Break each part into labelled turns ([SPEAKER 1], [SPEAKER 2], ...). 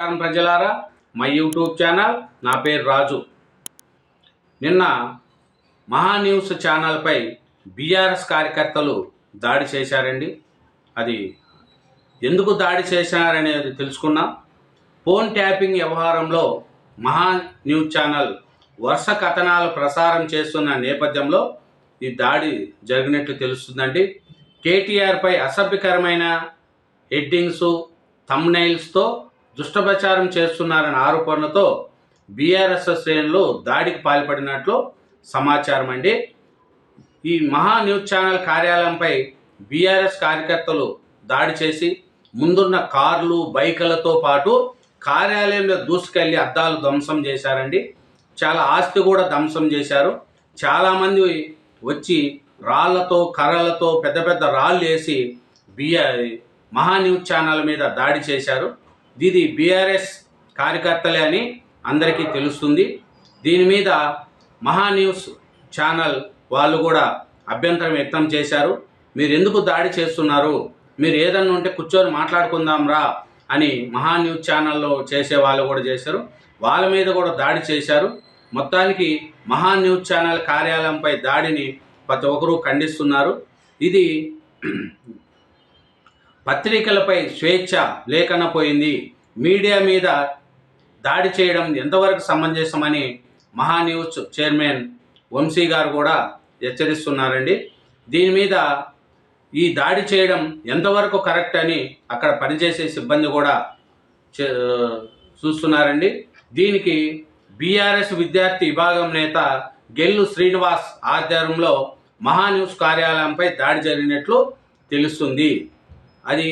[SPEAKER 1] నమస్కారం ప్రజలారా. మా యూట్యూబ్ ఛానల్ నా పేరు రాజు. నిన్న మహా న్యూస్ ఛానల్పై బీఆర్ఎస్ కార్యకర్తలు దాడి చేశారండి. అది ఎందుకు దాడి చేశారనేది తెలుసుకున్నాం. ఫోన్ ట్యాపింగ్ వ్యవహారంలో మహా న్యూస్ ఛానల్ వరుస కథనాలు ప్రసారం చేస్తున్న నేపథ్యంలో ఈ దాడి జరిగినట్లు తెలుస్తుందండి. కేటీఆర్పై అసభ్యకరమైన హెడ్డింగ్స్ థమ్నైల్స్తో దుష్టప్రచారం చేస్తున్నారన్న ఆరోపణలతో బీఆర్ఎస్ శ్రేణులు దాడికి పాల్పడినట్లు సమాచారం అండి. ఈ మహా న్యూస్ ఛానల్ కార్యాలయంపై బీఆర్ఎస్ కార్యకర్తలు దాడి చేసి ముందున్న కార్లు బైకులతో పాటు కార్యాలయంలో దూసుకెళ్ళి అద్దాలు ధ్వంసం చేశారండి. చాలా ఆస్తి కూడా ధ్వంసం చేశారు. చాలామంది వచ్చి రాళ్ళతో కర్రలతో పెద్ద పెద్ద రాళ్ళు వేసి బిఆర్ మహా న్యూస్ ఛానల్ మీద దాడి చేశారు. ఇది బీఆర్ఎస్ కార్యకర్తలే అని అందరికీ తెలుస్తుంది. దీని మీద మహా న్యూస్ ఛానల్ వాళ్ళు కూడా అభ్యంతరం వ్యక్తం చేశారు. మీరు ఎందుకు దాడి చేస్తున్నారు? మీరు ఏదన్నా ఉంటే కూర్చొని మాట్లాడుకుందాం రా అని మహా న్యూస్ ఛానల్లో చేసే వాళ్ళు కూడా చేశారు. వాళ్ళ మీద కూడా దాడి చేశారు. మొత్తానికి మహా న్యూస్ ఛానల్ కార్యాలయంపై దాడిని ప్రతి ఒక్కరూ ఖండిస్తున్నారు. ఇది పత్రికలపై స్వేచ్ఛ లేకనపోయింది పోయింది. మీడియా మీద దాడి చేయడం ఎంతవరకు సమంజసమని మహా న్యూస్ చైర్మన్ వంశీ గారు కూడా హెచ్చరిస్తున్నారండి. దీని మీద ఈ దాడి చేయడం ఎంతవరకు కరెక్ట్ అని అక్కడ పనిచేసే సిబ్బంది కూడా చే- చూస్తున్నారండి. దీనికి బీఆర్ఎస్ విద్యార్థి విభాగం నేత గెల్లు శ్రీనివాస్ ఆధ్వర్యంలో మహాన్యూస్ కార్యాలయంపై దాడి జరిగినట్లు తెలుస్తుంది. అది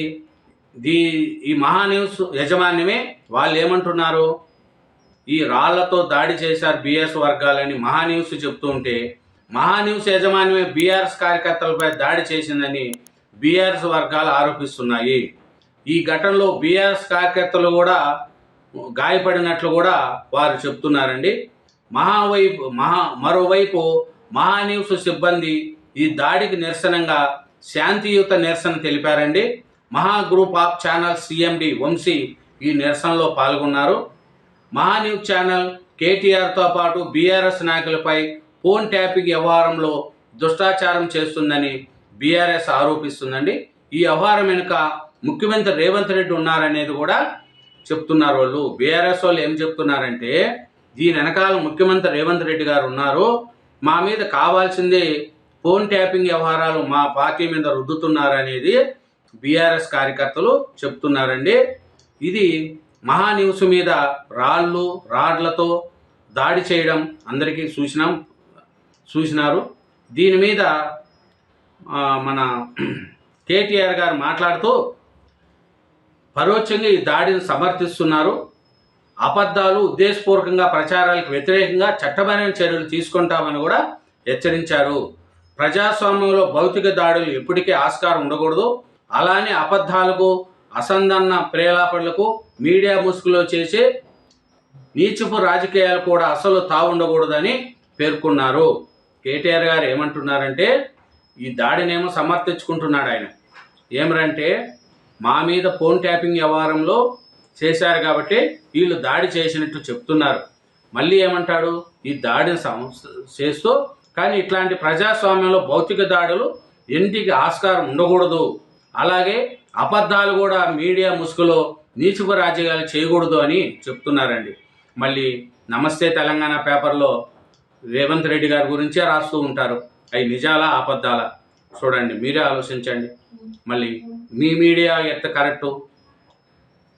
[SPEAKER 1] దీ ఈ మహా న్యూస్ యజమాన్యమే వాళ్ళు ఏమంటున్నారు ఈ రాళ్ళతో దాడి చేశారు బీఆర్ఎస్ వర్గాలని మహా న్యూస్ చెప్తూ ఉంటే మహా న్యూస్ యజమాన్యమే బీఆర్ఎస్ కార్యకర్తలపై దాడి చేసిందని బీఆర్ఎస్ వర్గాలు ఆరోపిస్తున్నాయి. ఈ ఘటనలో బీఆర్ఎస్ కార్యకర్తలు కూడా గాయపడినట్లు కూడా వారు చెప్తున్నారండి. మహావైపు మహా మరోవైపు మహా న్యూస్ సిబ్బంది ఈ దాడికి నిరసనంగా శాంతియుత నిరసన తెలిపారండి. Maha group of channel CMD Vamsi ఈ నిరసనలో పాల్గొన్నారు. మహా న్యూస్ ఛానల్ కేటీఆర్తో పాటు బీఆర్ఎస్ నాయకులపై ఫోన్ ట్యాపింగ్ వ్యవహారంలో దుష్టాచారం చేస్తుందని బీఆర్ఎస్ ఆరోపిస్తుందండి. ఈ వ్యవహారం వెనుక ముఖ్యమంత్రి రేవంత్ రెడ్డి ఉన్నారనేది కూడా చెప్తున్నారు వాళ్ళు. బీఆర్ఎస్ వాళ్ళు ఏం చెప్తున్నారంటే దీని వెనకాల ముఖ్యమంత్రి రేవంత్ రెడ్డి గారు ఉన్నారు. మా మీద కావాల్సింది ఫోన్ ట్యాపింగ్ వ్యవహారాలు మా పార్టీ మీద రుద్దుతున్నారనేది బీఆర్ఎస్ కార్యకర్తలు చెప్తున్నారండి. ఇది మహా న్యూస్ మీద రాళ్ళు రాడ్లతో దాడి చేయడం అందరికీ చూసినాం చూసినారు దీని మీద మన కేటీఆర్ గారు మాట్లాడుతూ పరోక్షంగా ఈ దాడిని సమర్థిస్తున్నారు. అబద్ధాలు ఉద్దేశపూర్వకంగా ప్రచారాలకు వ్యతిరేకంగా చట్టపరమైన చర్యలు తీసుకుంటామని కూడా హెచ్చరించారు. ప్రజాస్వామ్యంలో భౌతిక దాడులు ఎప్పటికీ ఆస్కారం ఉండకూడదు. అలానే అబద్ధాలకు అసందన్న ప్రేలాపనలకు మీడియా ముసుగులో చేసే నీచపు రాజకీయాలు కూడా అసలు తావుండకూడదని పేర్కొన్నారు. కేటీఆర్ గారు ఏమంటున్నారంటే ఈ దాడినేమో సమర్థించుకుంటున్నాడు ఆయన. ఏమరంటే మా మీద ఫోన్ ట్యాపింగ్ వ్యవహారంలో చేశారు కాబట్టి వీళ్ళు దాడి చేసినట్టు చెప్తున్నారు. మళ్ళీ ఏమంటాడు? ఈ దాడిని సం- చేస్తూ కానీ ఇట్లాంటి ప్రజాస్వామ్యంలో భౌతిక దాడులు ఎంటికి ఆస్కారం ఉండకూడదు. అలాగే అబద్ధాలు కూడా మీడియా ముసుగులో నీచుపు రాజకీయాలు చేయకూడదు అని చెప్తున్నారండి. మళ్ళీ నమస్తే తెలంగాణ పేపర్లో రేవంత్ రెడ్డి గారి గురించే రాస్తూ ఉంటారు. అవి నిజాలా అబద్ధాలా? చూడండి మీరే ఆలోచించండి. మళ్ళీ మీ మీడియా ఎంత కరెక్టు?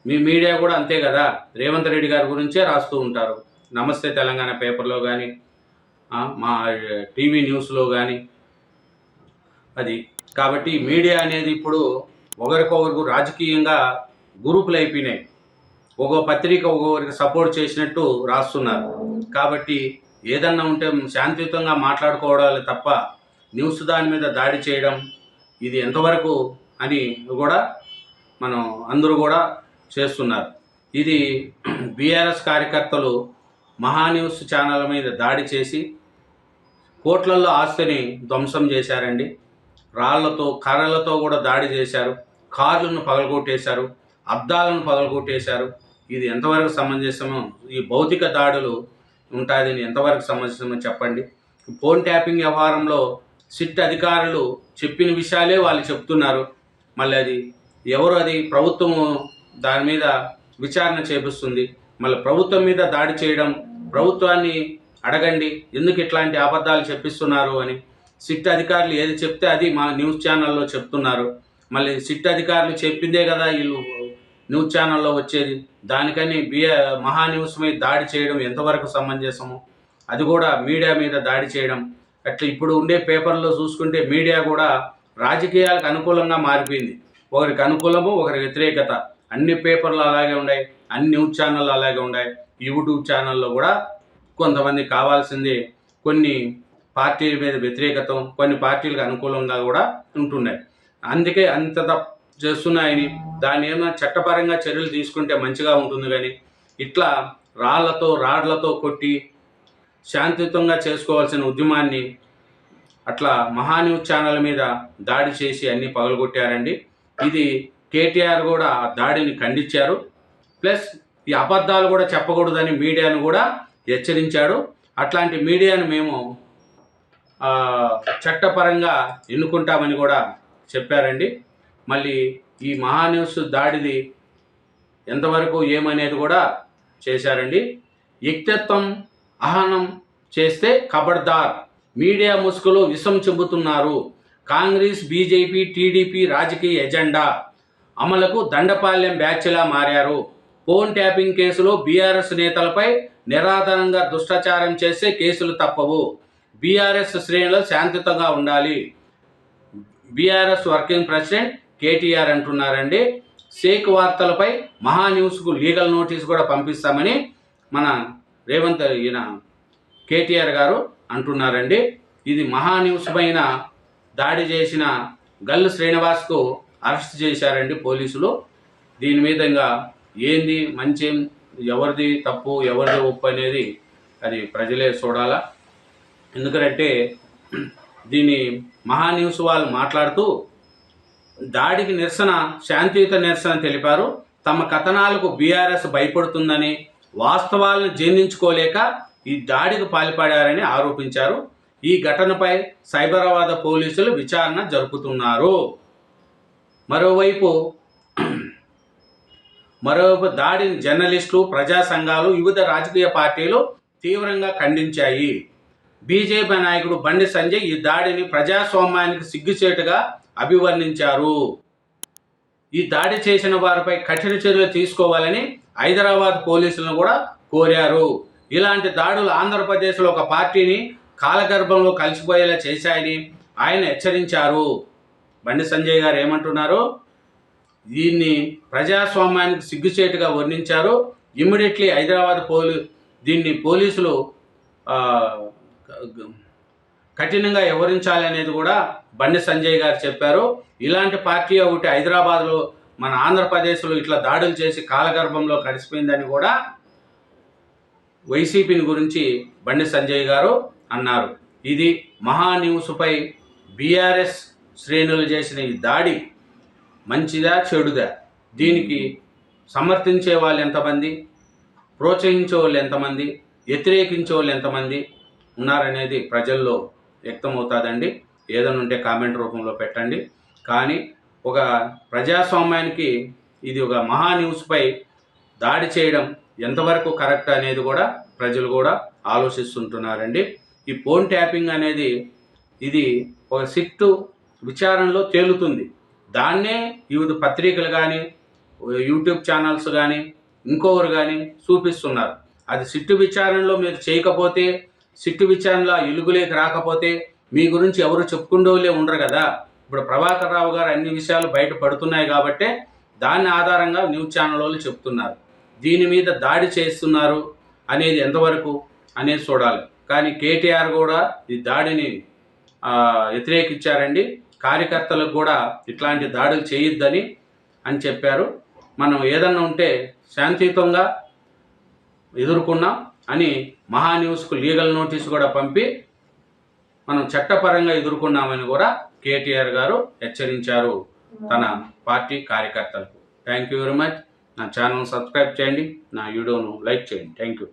[SPEAKER 1] మీ మీడియా కూడా అంతే కదా? రేవంత్ రెడ్డి గారి గురించే రాస్తూ ఉంటారు. నమస్తే తెలంగాణ పేపర్లో కానీ మా టీవీ న్యూస్లో కానీ అది. కాబట్టి మీడియా అనేది ఇప్పుడు ఒకరికొకరికి రాజకీయంగా గ్రూపులు అయిపోయినాయి. ఒక్కో పత్రిక ఒక్కొక్కరికి సపోర్ట్ చేసినట్టు రాస్తున్నారు. కాబట్టి ఏదన్నా ఉంటే శాంతియుతంగా మాట్లాడుకోవడాలి తప్ప న్యూస్ దాని మీద దాడి చేయడం ఇది ఎంతవరకు అని కూడా మనం అందరూ కూడా చేస్తున్నారు. ఇది బీఆర్ఎస్ కార్యకర్తలు మహా న్యూస్ ఛానల్ మీద దాడి చేసి కోట్లల్లో ఆస్తిని ధ్వంసం చేశారండి. రాళ్ళతో కర్రలతో కూడా దాడి చేశారు. కార్లను పగలగొట్టేశారు. అద్దాలను పగలగొట్టేశారు. ఇది ఎంతవరకు సమంజసమో ఈ భౌతిక దాడులు ఉంటాయని ఎంతవరకు సమంజసమో చెప్పండి. ఫోన్ ట్యాపింగ్ వ్యవహారంలో సిట్ అధికారులు చెప్పిన విషయాలే వాళ్ళు చెప్తున్నారు. మళ్ళీ అది ఎవరు అది? ప్రభుత్వము దాని మీద విచారణ చేపిస్తుంది. మళ్ళీ ప్రభుత్వం మీద దాడి చేయడం ప్రభుత్వాన్ని అడగండి. ఎందుకు ఇట్లాంటి అబద్ధాలు చెప్పిస్తున్నారు అని సిట్ అధికారులు ఏది చెప్తే అది మా న్యూస్ ఛానల్లో చెప్తున్నారు. మళ్ళీ సిట్ అధికారులు చెప్పిందే కదా వీళ్ళు న్యూస్ ఛానల్లో వచ్చేది. దానికని బిఏ మహా న్యూస్ మీద దాడి చేయడం ఎంతవరకు సమంజసము? అది కూడా మీడియా మీద దాడి చేయడం. అట్లా ఇప్పుడు ఉండే పేపర్లో చూసుకుంటే మీడియా కూడా రాజకీయాలకు అనుకూలంగా మారిపోయింది. ఒకరికి అనుకూలము ఒకరి వ్యతిరేకత. అన్ని పేపర్లు అలాగే ఉన్నాయి అన్ని న్యూస్ ఛానళ్ళు అలాగే ఉన్నాయి. యూట్యూబ్ ఛానల్లో కూడా కొంతమంది కావాల్సింది. కొన్ని పార్టీల మీద వ్యతిరేకత కొన్ని పార్టీలకు అనుకూలంగా కూడా ఉంటున్నాయి. అందుకే అంత చేస్తున్నాయని దాన్ని ఏమైనా చట్టపరంగా చర్యలు తీసుకుంటే మంచిగా ఉంటుంది కానీ ఇట్లా రాళ్ళతో రాడ్లతో కొట్టి శాంతియుతంగా చేసుకోవాల్సిన ఉద్యమాన్ని అట్లా మహాన్యూస్ ఛానల్ మీద దాడి చేసి అన్ని పగలగొట్టారండి. ఇది కేటీఆర్ కూడా ఆ దాడిని ఖండించారు. ప్లస్ ఈ అబద్ధాలు కూడా చెప్పకూడదని మీడియాను కూడా హెచ్చరించాడు. అట్లాంటి మీడియాను మేము చట్టపరంగా ఎన్నుకుంటామని కూడా చెప్పారండి. మళ్ళీ ఈ మహాన్యూస్ దాడిది ఎంతవరకు ఏమనేది కూడా చేశారండి. వ్యక్తిత్వం అహనం చేస్తే ఖబర్దార్ మీడియా ముసుగులో విషం చెబుతున్నారు. కాంగ్రెస్ బీజేపీ టీడీపీ రాజకీయ ఎజెండా. అమలుకు దండపాలెం బ్యాచ్లా మారారు. ఫోన్ ట్యాపింగ్ కేసులో బీఆర్ఎస్ నేతలపై నిరాధారంగా దుష్టాచారం చేస్తే కేసులు తప్పవు. బీఆర్ఎస్ శ్రేణిలో శాంతియుతంగా ఉండాలి. బీఆర్ఎస్ వర్కింగ్ ప్రెసిడెంట్ కేటీఆర్ అంటున్నారండి. షేక్ వార్తలపై మహా న్యూస్కు లీగల్ నోటీస్ కూడా పంపిస్తామని మన రేవంత్ ఈయన కేటీఆర్ గారు అంటున్నారండి. ఇది మహా న్యూస్ పైన దాడి చేసిన గల్లు శ్రీనివాస్కు అరెస్ట్ చేశారండి పోలీసులు. దీని మీద ఇంకా ఏంది మంచి ఎవరిది తప్పు ఎవరిది ఒప్పు అనేది అది ప్రజలే చూడాలా. ఎందుకంటే దీన్ని మహాన్యూస్ వాళ్ళు మాట్లాడుతూ దాడికి నిరసన శాంతియుత నిరసన తెలిపారు. తమ కథనాలకు బీఆర్ఎస్ భయపడుతుందని వాస్తవాలను జీర్ణించుకోలేక ఈ దాడికి పాల్పడారని ఆరోపించారు. ఈ ఘటనపై సైబరాబాద్ పోలీసులు విచారణ జరుపుతున్నారు. మరోవైపు మరోవైపు దాడిని జర్నలిస్టులు ప్రజా సంఘాలు వివిధ రాజకీయ పార్టీలు తీవ్రంగా ఖండించాయి. బీజేపీ నాయకుడు బండి సంజయ్ ఈ దాడిని ప్రజాస్వామ్యానికి సిగ్గుచేటుగా అభివర్ణించారు. ఈ దాడి చేసిన వారిపై కఠిన చర్యలు తీసుకోవాలని హైదరాబాద్ పోలీసులను కూడా కోరారు. ఇలాంటి దాడులు ఆంధ్రప్రదేశ్లో ఒక పార్టీని కాలగర్భంలో కలిసిపోయేలా చేశాయని ఆయన హెచ్చరించారు. బండి సంజయ్ గారు ఏమంటున్నారు? దీన్ని ప్రజాస్వామ్యానికి సిగ్గుచేటుగా వర్ణించారు. ఇమ్మీడియట్లీ హైదరాబాద్ పోలీ దీన్ని పోలీసులు కఠినంగా వివరించాలి అనేది కూడా బండి సంజయ్ గారు చెప్పారు. ఇలాంటి పార్టీ ఒకటి హైదరాబాద్లో మన ఆంధ్రప్రదేశ్లో ఇట్లా దాడులు చేసి కాలగర్భంలో కలిసిపోయిందని కూడా వైసీపీని గురించి బండి సంజయ్ గారు అన్నారు. ఇది మహా న్యూస్పై బీఆర్ఎస్ శ్రేణులు చేసిన ఈ దాడి మంచిదా చెడుదా? దీనికి సమర్థించే వాళ్ళు ఎంతమంది? ప్రోత్సహించే వాళ్ళు ఎంతమంది? వ్యతిరేకించే వాళ్ళు ఎంతమంది? ఉన్నారనేది ప్రజల్లో వ్యక్తమవుతుందండి. ఏదైనా ఉంటే కామెంట్ రూపంలో పెట్టండి. కానీ ఒక ప్రజాస్వామ్యానికి ఇది ఒక మహా న్యూస్పై దాడి చేయడం ఎంతవరకు కరెక్ట్ అనేది కూడా ప్రజలు కూడా ఆలోచిస్తుంటున్నారండి. ఈ ఫోన్ ట్యాపింగ్ అనేది ఇది ఒక సిట్టు విచారణలో తేలుతుంది. దాన్నే వివిధ పత్రికలు కానీ యూట్యూబ్ ఛానల్స్ కానీ ఇంకొకరు కానీ చూపిస్తున్నారు. అది సిట్టు విచారణలో మీరు చేయకపోతే సిట్టు విచారణలో ఇలుగులేకి రాకపోతే మీ గురించి ఎవరు చెప్పుకుండోలే ఉండరు కదా. ఇప్పుడు ప్రభాకర్ రావు గారు అన్ని విషయాలు బయట పడుతున్నాయి కాబట్టే దాని ఆధారంగా న్యూస్ ఛానల్ వాళ్ళు చెప్తున్నారు. దీని మీద దాడి చేస్తున్నారు అనేది ఎంతవరకు అనేది చూడాలి. కానీ కేటీఆర్ కూడా ఈ దాడిని వ్యతిరేకించారండి. కార్యకర్తలకు కూడా ఇట్లాంటి దాడులు చేయొద్దని అని చెప్పారు. మనం ఏదన్నా ఉంటే శాంతియుతంగా ఎదుర్కొన్నాం. అని మహాన్యూస్కు లీగల్ నోటీస్ కూడా పంపి మనం చట్టపరంగా ఎదుర్కొన్నామని కూడా కేటీఆర్ గారు హెచ్చరించారు తన పార్టీ కార్యకర్తలకు. థ్యాంక్ యూ వెరీ మచ్ నా ఛానల్ సబ్స్క్రైబ్ చేయండి. నా వీడియోను లైక్ చేయండి. Thank you